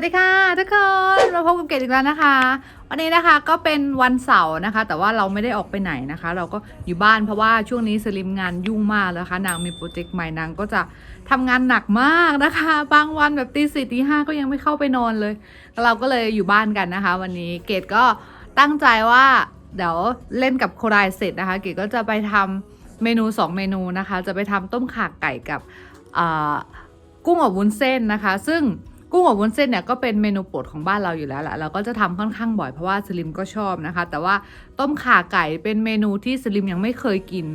สวัสดีค่ะทุกคนมาพบกับเกดอีกแล้วนะคะ วันนี้นะคะก็เป็นวันเสาร์นะคะ แต่ว่าเราไม่ได้ออกไปไหนนะคะ เราก็อยู่บ้านเพราะว่าช่วงนี้สลิมงานยุ่งมากแล้วค่ะนางมีโปรเจกต์ใหม่นางก็จะทำงานหนักมากนะคะ บางวันแบบตีสี่ตีห้าก็ยังไม่เข้าไปนอนเลย เราก็เลยอยู่บ้านกันนะคะ วันนี้เกดก็ตั้งใจว่าเดี๋ยวเล่นกับโครายเสร็จนะคะ เกดก็จะไปทำเมนูสองเมนูนะคะ จะไปทำต้มข่าไก่กับอ่ากุ้งอบวุ้นเส้นนะคะ ซึ่ง กุ้งอบวุ้นเส้นเนี่ยก็เป็นเมนูโปรดของบ้านเราอยู่แล้วแหละเราก็จะทำค่อนข้างบ่อยเพราะว่าสลิมก็ชอบนะคะ แต่ว่าต้มข่าไก่เป็นเมนูที่สลิมยังไม่เคยกิน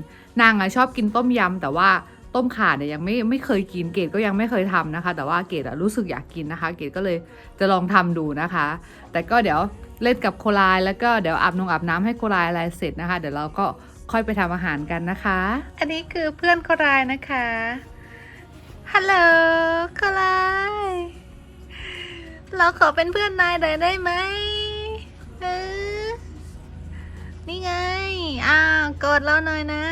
นางอะชอบกินต้มยำแต่ว่าต้มข่าเนี่ยยังไม่ไม่เคยกินเกดก็ยังไม่เคยทำนะคะ แต่ว่าเกดอะรู้สึกอยากกินนะคะ เกดก็เลยจะลองทำดูนะคะ แต่ก็เดี๋ยวเล่นกับโคลายแล้วก็เดี๋ยวอาบนงอาบน้ำให้โคลายอะไรเสร็จนะคะ เดี๋ยวเราก็ค่อยไปทำอาหารกันนะคะ อันนี้คือเพื่อนโคลายนะคะฮัลโหลโคลาย เราขอเป็นเพื่อนนายหน่อยได้ไหมเออนี่ไง อ้าวกดเราหน่อยนะ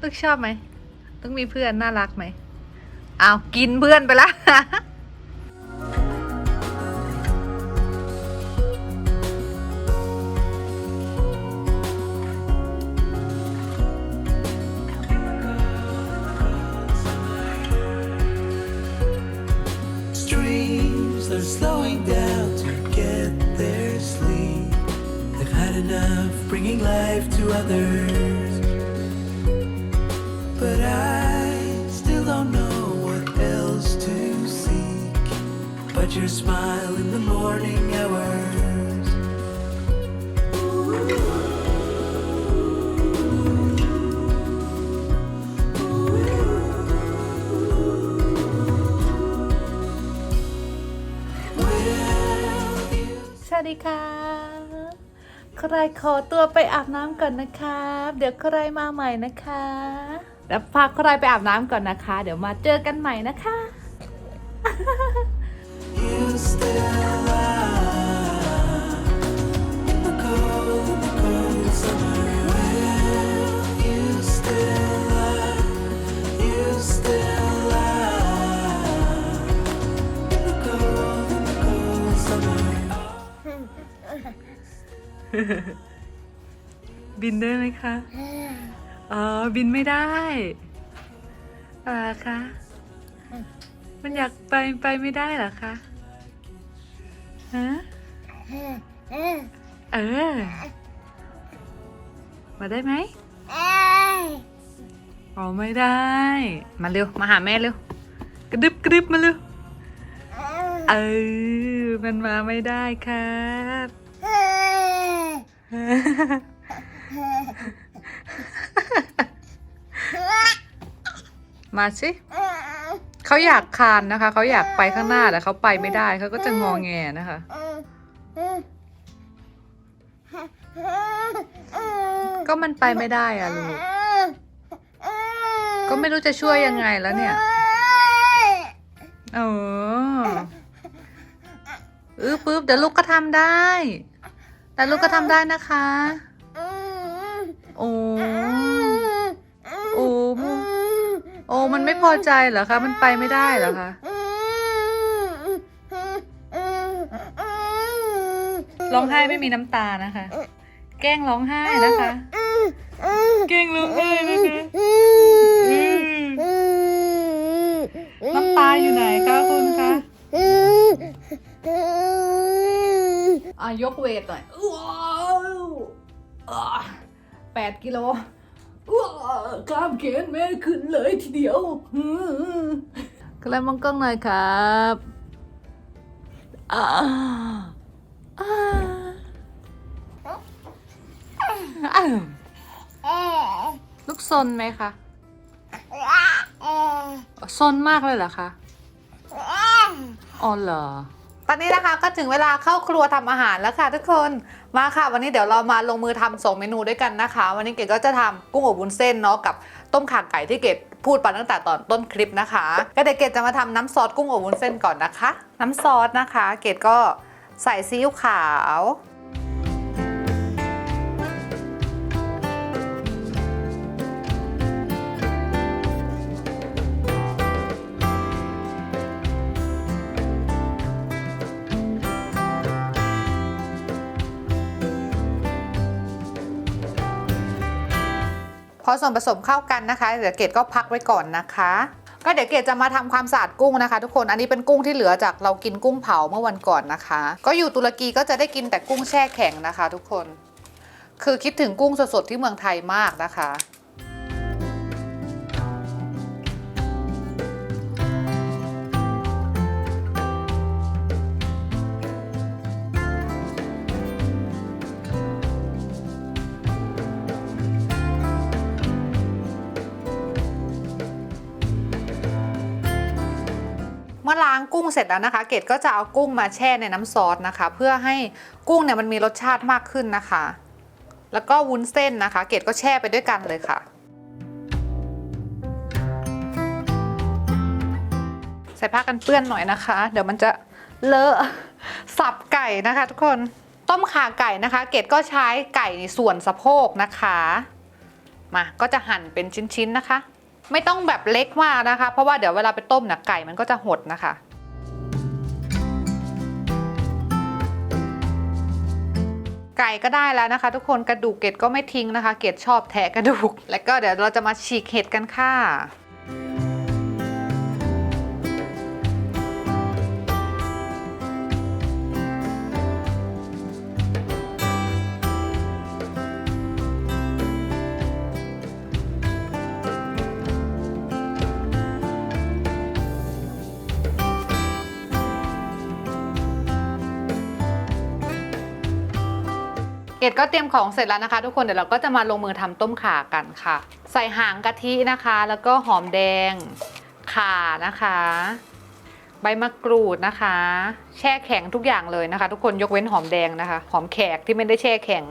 ลูกชอบไหมต้องมีเพื่อนน่ารักไหม อ้าว กินเพื่อนไปละ slowing down to get their sleep. They've had enough bringing life to others. But I still don't know what else to seek. But your smile in the morning hours. ดีค่ะ ใครขอตัวไปอาบน้ำก่อนนะคะเดี๋ยวใครมาใหม่นะคะเดี๋ยวพาใครไปอาบน้ำก่อนนะคะ เดี๋ยวมาเจอกันใหม่นะคะ You still are บินได้ไหมคะ อ๋อ บินไม่ได้อะไรคะ มันอยากไปไปไม่ได้เหรอคะ ฮะ เออ มาได้ไหมอ๋อไม่ได้ มาเร็ว มาหาแม่เร็ว กระดึบกระดึบมาเร็ว เออ มันมาไม่ได้ครับ มาสิเขาอยากคานนะคะ เขาอยากไปข้างหน้าแต่เขาไปไม่ได้เขาก็จะงอแงนะคะ ก็มันไปไม่ได้อะลูกก็ไม่รู้จะช่วยยังไงแล้วเนี่ยเอออือปึ๊บเดี๋ยวลูกก็ทำได้ แต่ลูกก็ทำได้นะคะ โอ้โอ้โอ้มันไม่พอใจเหรอคะ มันไปไม่ได้เหรอคะ ร้องไห้ไม่มีน้ำตานะคะ แกล้งร้องไห้นะคะ แกล้งร้องไห้นะคะอืมน้ำตาอยู่ไหนคะคุณคะ อะยกเวทหน่อยว้าวอะแปดกิโลว้าวกล้ามเขนแม่ขึ้นเลยทีเดียวอืมก็เลยมองกล้องหน่อยครับอ่าอ่าอ้าวลูกซนไหมคะซนมากเลยเหรอคะอ๋อเหรอ ตอนนี้นะคะก็ถึงเวลาเข้าครัวทำอาหารแล้วค่ะทุกคนมาค่ะ วันนี้เดี๋ยวเรามาลงมือทำสองเมนูด้วยกันนะคะ วันนี้เกดก็จะทำกุ้งอบวุ้นเส้นเนาะกับต้มข่าไก่ที่เกดพูดไปตั้งแต่ตอนต้นคลิปนะคะก็เดี๋ยวเกดจะมาทำน้ำซอสกุ้งอบวุ้นเส้นก่อนนะคะ น้ำซอสนะคะ เกดก็ใส่ซีอิ๊วขาว พอส่วนผสมเข้ากันนะคะ เดี๋ยวเกดก็พักไว้ก่อนนะคะ ก็เดี๋ยวเกดจะมาทำความสะอาดกุ้งนะคะ ทุกคน อันนี้เป็นกุ้งที่เหลือจากเรากินกุ้งเผาเมื่อวันก่อนนะคะ ก็อยู่ตุรกีก็จะได้กินแต่กุ้งแช่แข็งนะคะ ทุกคน คือคิดถึงกุ้งสดๆที่เมืองไทยมากนะคะ เสร็จแล้วนะคะ เกดก็จะเอากุ้งมาแช่ในน้ำซอสนะคะ เพื่อให้กุ้งเนี่ยมันมีรสชาติมากขึ้นนะคะ แล้วก็วุ้นเส้นนะคะ เกดก็แช่ไปด้วยกันเลยค่ะ ใส่ผ้ากันเปื้อนหน่อยนะคะ เดี๋ยวมันจะเลอะสับไก่นะคะ ทุกคนต้มขาไก่นะคะ เกดก็ใช้ไก่ส่วนสะโพกนะคะมาก็จะหั่นเป็นชิ้นๆนะคะ ไม่ต้องแบบเล็กมากนะคะ เพราะว่าเดี๋ยวเวลาไปต้มเนี่ยไก่มันก็จะหดนะคะ ไก่ก็ได้แล้วนะคะ ทุกคนกระดูกเกดก็ไม่ทิ้งนะคะ เกดชอบแทะกระดูก แล้วก็เดี๋ยวเราจะมาฉีกเห็ดกันค่ะ ดก็เตรียมของเสร็จแล้วนะคะ ทุกคนเดี๋ยวเราก็จะมาลงมือทำต้มข่ากันค่ะ ใส่หางกะทินะคะ แล้วก็หอมแดงข่านะคะ ใบมะกรูดนะคะ แช่แข็งทุกอย่างเลยนะคะ ทุกคนยกเว้นหอมแดงนะคะ หอมแขกที่ไม่ได้แช่แข็ง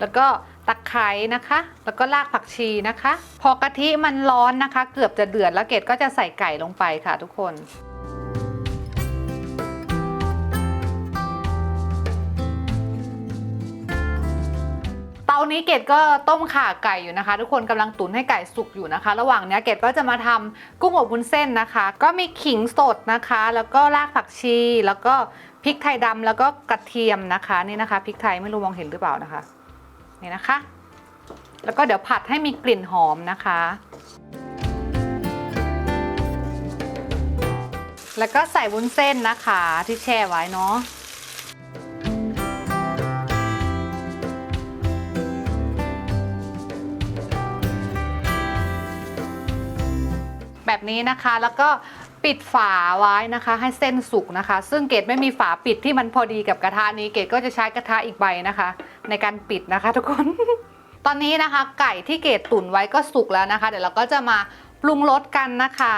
แล้วก็ตะไคร้นะคะ แล้วก็รากผักชีนะคะ พอกะทิมันร้อนนะคะ เกือบจะเดือดแล้วเกดก็จะใส่ไก่ลงไปค่ะ ทุกคนานี้เกดก็ต้มข่าไก่อยู่นะคะ ทุกคนกำลังตุ๋นให้ไก่สุกอยู่นะคะ ระหว่างเนี้ยเกดก็จะมาทำกุ้งอบวุ้นเส้นนะคะ ก็มีขิงสดนะคะ แล้วก็รากผักชี แล้วก็พริกไทยดำแล้วก็กระเทียมนะคะนี่นะคะพริกไทยไม่รู้มองเห็นหรือเปล่านะคะนี่นะคะ แล้วก็เดี๋ยวผัดให้มีกลิ่นหอมนะคะ แล้วก็ใส่วุ้นเส้นนะคะที่แช่ไว้เนาะ แบบนี้นะคะ แล้วก็ปิดฝาไว้นะคะ ให้เส้นสุกนะคะ ซึ่งเกดไม่มีฝาปิดที่มันพอดีกับกระทะนี้เกดก็จะใช้กระทะอีกใบนะคะ ในการปิดนะคะทุกคน ตอนนี้นะคะ ไก่ที่เกดตุ๋นไว้ก็สุกแล้วนะคะ เดี๋ยวเราก็จะมาปรุงรสกันนะคะ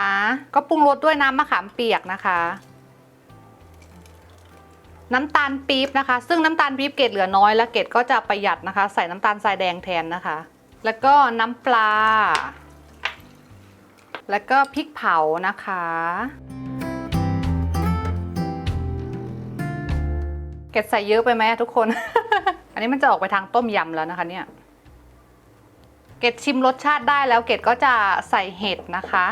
ก็ปรุงรสด้วยน้ำมะขามเปียกนะคะ น้ำตาลปี๊บนะคะ ซึ่งน้ำตาลปี๊บเกดเหลือน้อยแล้วเกดก็จะประหยัดนะคะ ใส่น้ำตาลทรายแดงแทนนะคะ แล้วก็น้ำปลา แล้วก็พริกเผานะคะ เกดใส่เยอะไปไหมอะทุกคน อันนี้มันจะออกไปทางต้มยำแล้วนะคะเนี่ยเกดชิมรสชาติได้แล้วเกดก็จะใส่เห็ดนะคะ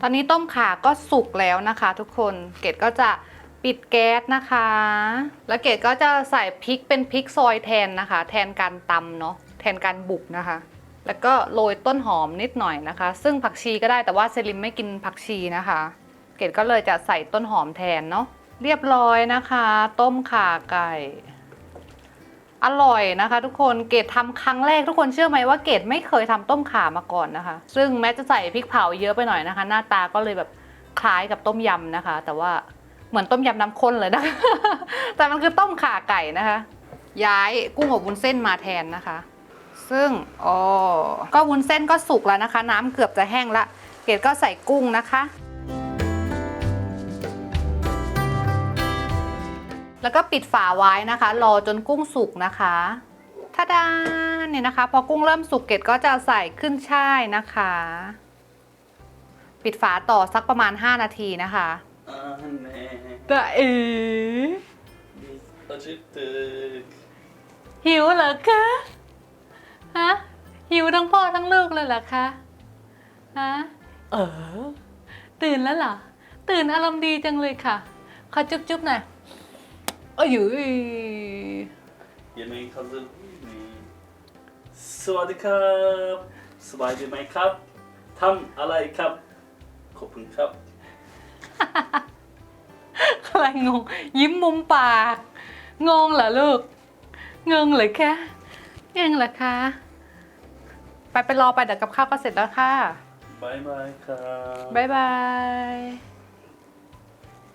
ตอนนี้ต้มข่าก็สุกแล้วนะคะ ทุกคน เกดก็จะ ปิดแก๊สนะคะ แล้วเกดก็จะใส่พริกเป็นพริกซอยแทนนะคะ แทนการตำเนาะแทนการบุกนะคะ แล้วก็โรยต้นหอมนิดหน่อยนะคะ ซึ่งผักชีก็ได้แต่ว่าเซริมไม่กินผักชีนะคะ เกดก็เลยจะใส่ต้นหอมแทนเนาะเรียบร้อยนะคะ ต้มข่าไก่อร่อยนะคะ ทุกคนเกดทำครั้งแรกทุกคนเชื่อไหมว่าเกดไม่เคยทำต้มข่ามาก่อนนะคะ ซึ่งแม้จะใส่พริกเผาเยอะไปหน่อยนะคะ หน้าตาก็เลยแบบคล้ายกับต้มยำนะคะ แต่ว่า เหมือนต้มยำน้ำข้นเลยนะคะแต่มันคือต้มข่าไก่นะคะ ย้ายกุ้งอบวุ้นเส้นมาแทนนะคะ ซึ่งอ๋อก็วุ้นเส้นก็สุกแล้วนะคะ น้ำเกือบจะแห้งละ เกดก็ใส่กุ้งนะคะ แล้วก็ปิดฝาไว้นะคะ รอจนกุ้งสุกนะคะทาดาเนี่ยนะคะ พอกุ้งเริ่มสุกเกดก็จะใส่ขึ้นช่ายนะคะ ปิดฝาต่อสักประมาณ 5 นาทีนะคะ Anne, แต่เอ๋ biz acıktık. หิวเหรอคะ ฮะ หิวทั้งพ่อทั้งลูกเลยเหรอคะ ฮะ เออ ตื่นแล้วเหรอ ตื่นอารมณ์ดีจังเลยค่ะ ขอจุ๊บๆหน่อยเอ้ย Yemeği hazır mı? Sawadi kap. Sawadi mai kap. Tam alay kap. Kopun kap. อะไรงง ยิ้มมุมปาก งงเหรอลูก งงเลยคะงงเหรอคะไปไปรอไปเดี๋ยวกับข้าวก็เสร็จแล้วค่ะ Bye bye kap. บายบาย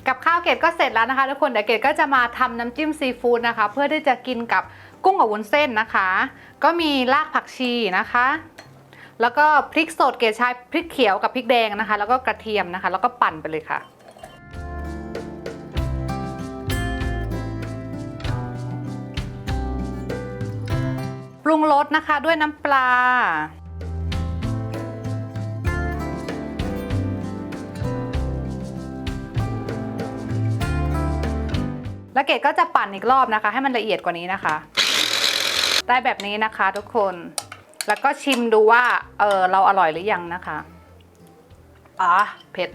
กับข้าวเกดก็เสร็จแล้วนะคะทุกคนเดี๋ยวเกดก็จะมาทำน้ำจิ้มซีฟู้ดนะคะ เพื่อที่จะกินกับกุ้งกับวุ้นเส้นนะคะ ก็มีรากผักชีนะคะ แล้วก็พริกสดเกดใช้พริกเขียวกับพริกแดงนะคะ แล้วก็กระเทียมนะคะ แล้วก็ปั่นไปเลยค่ะปรุงรสนะคะด้วยน้ำปลา แล้วเกดก็จะปั่นอีกรอบนะคะ ให้มันละเอียดกว่านี้นะคะ ได้แบบนี้นะคะทุกคน แล้วก็ชิมดูว่าเออเราอร่อยหรือยังนะคะอะเผ็ด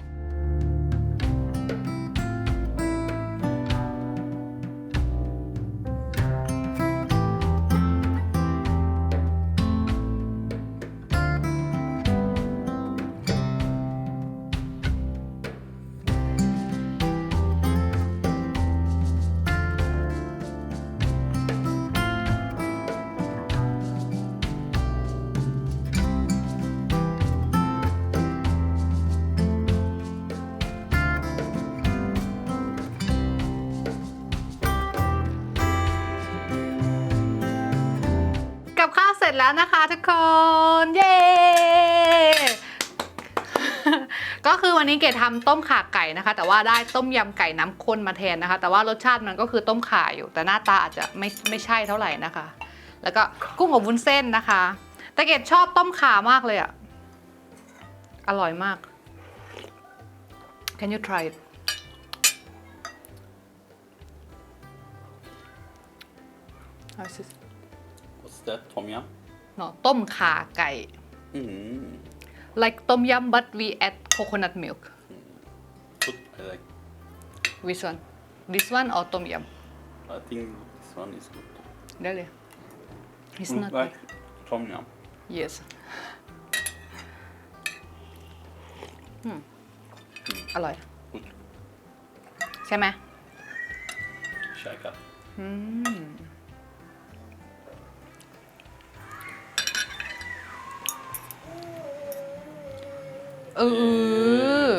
แล้วนะคะทุกคน เย้ ก็คือวันนี้เกดทำต้มข่าไก่นะคะ แต่ว่าได้ต้มยำไก่น้ำข้นมาแทนนะคะ แต่ว่ารสชาติมันก็คือต้มข่าอยู่ แต่หน้าตาอาจจะไม่ไม่ใช่เท่าไหร่นะคะ แล้วก็กุ้งอบวุ้นเส้นนะคะ แต่เกดชอบต้มข่ามากเลยอะอร่อยมาก Can you try it How's this? What's that? Tom yum? No ต้มข่าไก่ Mm. like ต้มยำ but we add coconut milk Good. I like. which one this one or ต้มย I think this one is good. ำได้เลย it's Mm, not like Tom yum. yes อืมอร่อย Good. ใช่ไหม Shaka. อืม เออ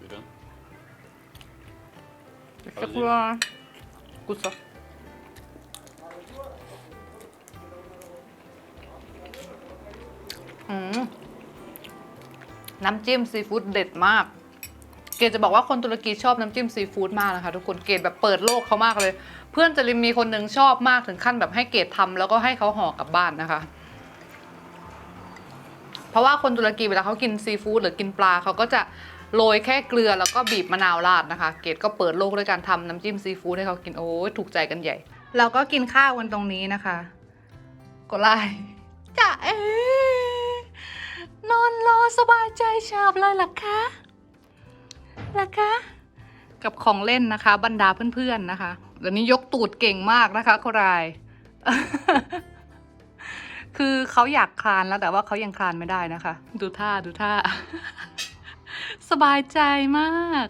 Buyurun. Teşekkürler. Güzel. อืมน้ำจิ้มซีฟู้ดเด็ดมาก เกดจะบอกว่าคนตุรกีชอบน้ำจิ้มซีฟู้ดมากนะคะทุกคน เกดแบบเปิดโลกเขามากเลย เพื่อนจะมีคนหนึ่งชอบมากถึงขั้นแบบให้เกดทำแล้วก็ให้เขาห่อกลับบ้านนะคะ เพราะว่าคนตุรกีเวลาเขากินซีฟู้ดหรือกินปลาเขาก็จะโรยแค่เกลือแล้วก็บีบมะนาวราดนะคะ เกดก็เปิดโลกด้วยการทำน้ำจิ้มซีฟู้ดให้เขากินโอ้ยถูกใจกันใหญ่ เราก็กินข้าวกันตรงนี้นะคะกดไลค์จ้ะเอ๊ะนอนรอสบายใจฉาบเลยล่ะคะล่ะคะ กับของเล่นนะคะ บรรดาเพื่อนๆนะคะเดี๋ยวนี้ยกตูดเก่งมากนะคะโครายคือ เขาอยากคลานแล้วแต่ว่าเขายังคลานไม่ได้นะคะ ดูท่าดูท่า สบายใจมาก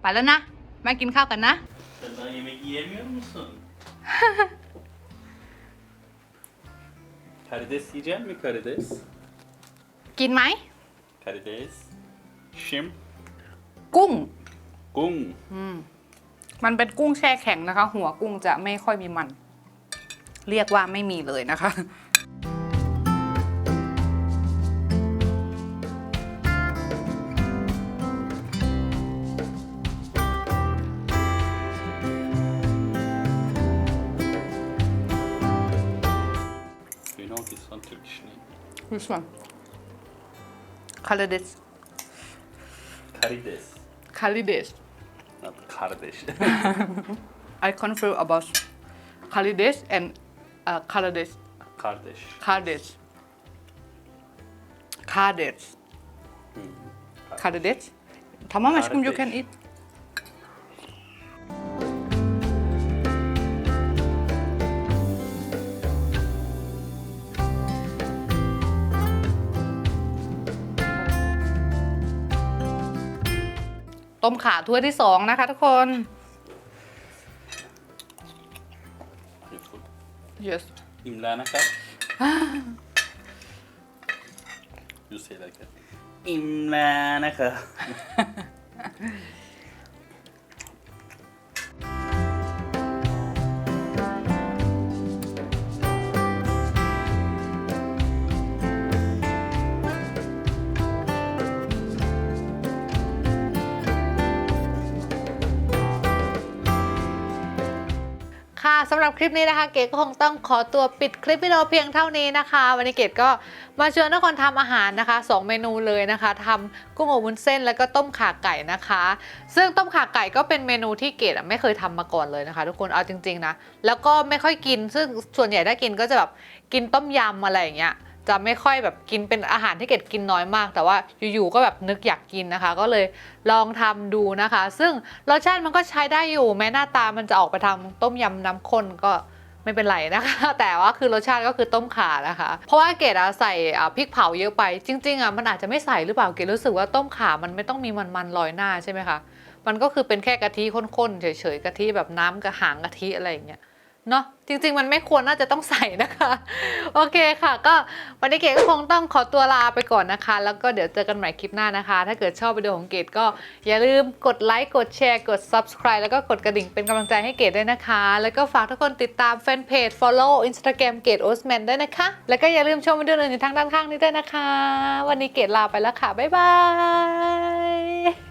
ไปแล้วนะแม่กินข้าวกันนะ Sen daha yemek yiyemiyor musun? karides yiyecek mi karides? กินไหม Karides. Shim. กุ้ง Gung. อืมมันเป็นกุ้งแช่แข็งนะคะ หัวกุ้งจะไม่ค่อยมีมัน เรียกว่าไม่มีเลยนะคะ You know this one Turkish name? Which one? Karides. Karides. Karides. Not kardeş. I confirm about Karides and uh, Karides. Kardeş. Karides. Karides. Karides. How much you Perfect. can eat? Tôm ต้มขาถ้วยที่สองนะคะทุกคน yes อิ่มแล้วนะครับ you say like that อิ่ม สำหรับคลิปนี้นะคะ เกดก็คงต้องขอตัวปิดคลิปวิดีโอเพียงเท่านี้นะคะ วันนี้เกดก็มาชวนทุกคนทำอาหารนะคะสองเมนูเลยนะคะทำกุ้งอบวุ้นเส้นแล้วก็ต้มข่าไก่นะคะ ซึ่งต้มข่าไก่ก็เป็นเมนูที่เกดไม่เคยทำมาก่อนเลยนะคะ ทุกคนเอาจริงๆนะแล้วก็ไม่ค่อยกิน ซึ่งส่วนใหญ่ถ้ากินก็จะแบบกินต้มยำอะไรอย่างเงี้ย จะไม่ค่อยแบบกินเป็นอาหารที่เกดกินน้อยมาก แต่ว่าอยู่ๆก็แบบนึกอยากกินนะคะ ก็เลยลองทำดูนะคะ ซึ่งรสชาติมันก็ใช้ได้อยู่ แม้หน้าตามันจะออกไปทำต้มยำน้ำข้นก็ไม่เป็นไรนะคะ แต่ว่าคือรสชาติก็คือต้มข่านะคะ เพราะว่าเกดอะใส่พริกเผาเยอะไป จริงๆอะมันอาจจะไม่ใส่หรือเปล่าเกดรู้สึกว่าต้มข่ามันไม่ต้องมีมันๆลอยหน้าใช่ไหมคะมันก็คือเป็นแค่กะทิข้นๆเฉยๆกะทิแบบน้ำกระหางกะทิอะไรอย่างเงี้ย เนาะจริง ๆ มันไม่ควรน่าจะต้องใส่นะคะ โอเคค่ะ ก็วันนี้เกดก็คงต้องขอตัวลาไปก่อนนะคะ แล้วก็เดี๋ยวเจอกันใหม่คลิปหน้านะคะ ถ้าเกิดชอบวิดีโอของเกดก็อย่าลืมกดไลค์กดแชร์กด subscribe แล้วก็กดกระดิ่งเป็นกำลังใจให้เกดด้วยนะคะ แล้วก็ฝากทุกคนติดตามแฟนเพจ follow Instagram เกดโอสแมนด้วยนะคะ แล้วก็อย่าลืมชมวิดีโออื่นๆทางด้านข้างนี้ด้วยนะคะ วันนี้เกดลาไปแล้วค่ะบ๊ายบาย